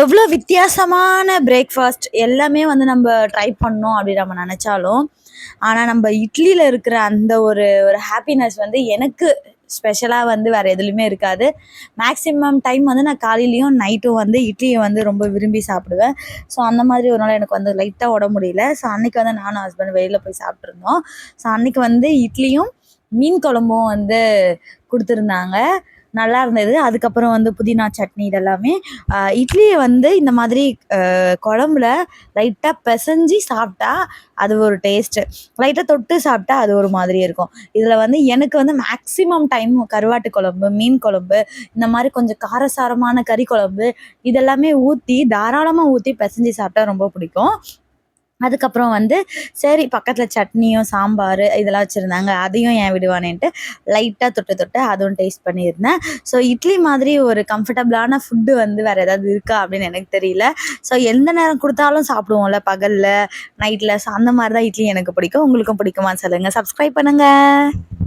எவ்வளோ வித்தியாசமான பிரேக்ஃபாஸ்ட் எல்லாமே வந்து நம்ம ட்ரை பண்ணோம் அப்படின்னு நம்ம நினச்சாலும் ஆனால் நம்ம இட்லியில் இருக்கிற அந்த ஒரு ஒரு ஹாப்பினஸ் வந்து எனக்கு ஸ்பெஷலாக வந்து வேறு எதுலேயுமே இருக்காது. மேக்ஸிமம் டைம் வந்து நான் காலையிலையும் நைட்டும் வந்து இட்லியை வந்து ரொம்ப விரும்பி சாப்பிடுவேன். ஸோ அந்த மாதிரி ஒரு நாள் எனக்கு வந்து லைட்டாக உட முடியல. ஸோ அன்றைக்கி வந்து நானும் ஹஸ்பண்ட் வெளியில் போய் சாப்பிட்ருந்தோம் ஸோ அன்றைக்கி வந்து இட்லியும் மீன் குழம்பும் வந்து கொடுத்துருந்தாங்க. நல்லா இருந்தது. அதுக்கப்புறம் வந்து புதினா சட்னி இதெல்லாமே. இட்லியை வந்து இந்த மாதிரி குழம்புல லைட்டாக பிசைஞ்சு சாப்பிட்டா அது ஒரு டேஸ்ட்டு லைட்டாக தொட்டு சாப்பிட்டா அது ஒரு மாதிரி இருக்கும். இதில் வந்து எனக்கு வந்து மேக்ஸிமம் டைம் கருவாட்டு குழம்பு மீன் குழம்பு இந்த மாதிரி கொஞ்சம் காரசாரமான கறி குழம்பு இதெல்லாமே ஊற்றி தாராளமாக ஊற்றி பிசைஞ்சு சாப்பிட்டா ரொம்ப பிடிக்கும். அதுக்கப்புறம் வந்து சரி பக்கத்தில் சட்னியும் சாம்பார் இதெல்லாம் வச்சுருந்தாங்க. அதையும் ஏன் விடுவானேன்ட்டு லைட்டாக தொட்டு தொட்டு அதுவும் டேஸ்ட் பண்ணியிருந்தேன். ஸோ இட்லி மாதிரி ஒரு கம்ஃபர்டபுளான ஃபுட்டு வந்து வேறு ஏதாவது இருக்கா? அப்படின்னு எனக்கு தெரியல. ஸோ எந்த நேரம் கொடுத்தாலும் சாப்பிடுவோம்ல பகலில் நைட்டில் ஸோ அந்த மாதிரி தான் இட்லி எனக்கு பிடிக்கும். உங்களுக்கும் பிடிக்குமான்னு சொல்லுங்கள் சப்ஸ்கிரைப் பண்ணுங்கள்